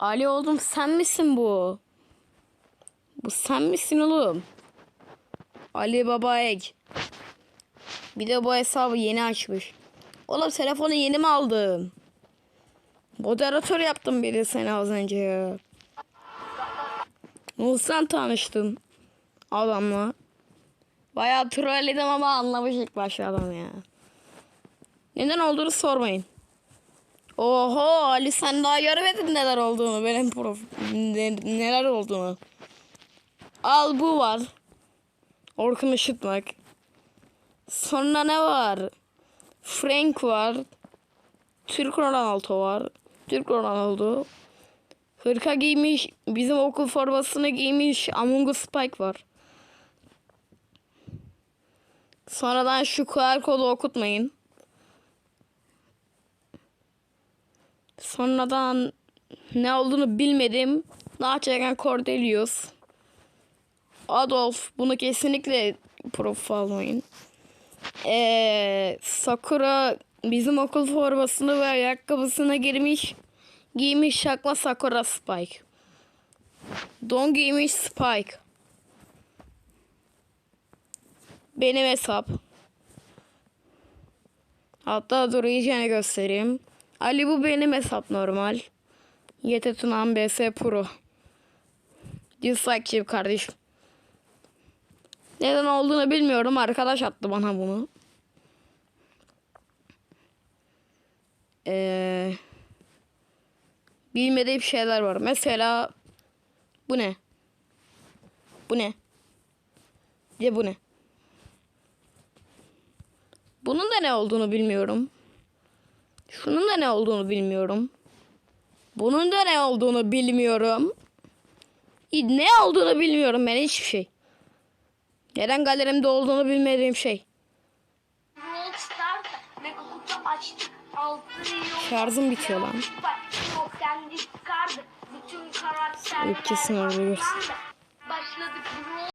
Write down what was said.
Ali oğlum sen misin bu? Bu sen misin oğlum? Ali Baba Egg. Bir de bu hesabı yeni açmış. Oğlum telefonu yeni mi aldın? Moderatör yaptım biri seni az önce ya. Nasıl tanıştın adamla? Bayağı trolledim ama anlamış ilk başta adam ya. Neden olduğunu sormayın. Oho Ali sen daha görmedin neler olduğunu benim prof ne- neler olduğunu. Al bu var. Orkun Işıtmak. Sonra ne var? Frank var. Türk Ronaldo var. Türk Ronaldo. Hırka giymiş. Bizim okul formasını giymiş. Among Us Spike var. Sonradan şu QR kodu okutmayın. Sonradan ne olduğunu bilmedim. Daha çeken Cordelius. Adolf. Bunu kesinlikle profil almayın. Ee, Sakura bizim okul formasını ve ayakkabısına girmiş. Giymiş şakma Sakura Spike. Don giymiş Spike. Benim hesap. Hatta dur iyicene göstereyim. Ali bu benim hesap normal. Yete Tunan BS Pro. Dislike kardeşim. Neden olduğunu bilmiyorum. Arkadaş attı bana bunu. Ee, bilmediğim şeyler var. Mesela bu ne? Bu ne? De bu ne? Bunun da ne olduğunu bilmiyorum. Şunun da ne olduğunu bilmiyorum. Bunun da ne olduğunu bilmiyorum. Ne olduğunu bilmiyorum ben hiçbir şey. Neden galerimde olduğunu bilmediğim şey. Şarjım bitiyor lan. Yok kendi çıkardı.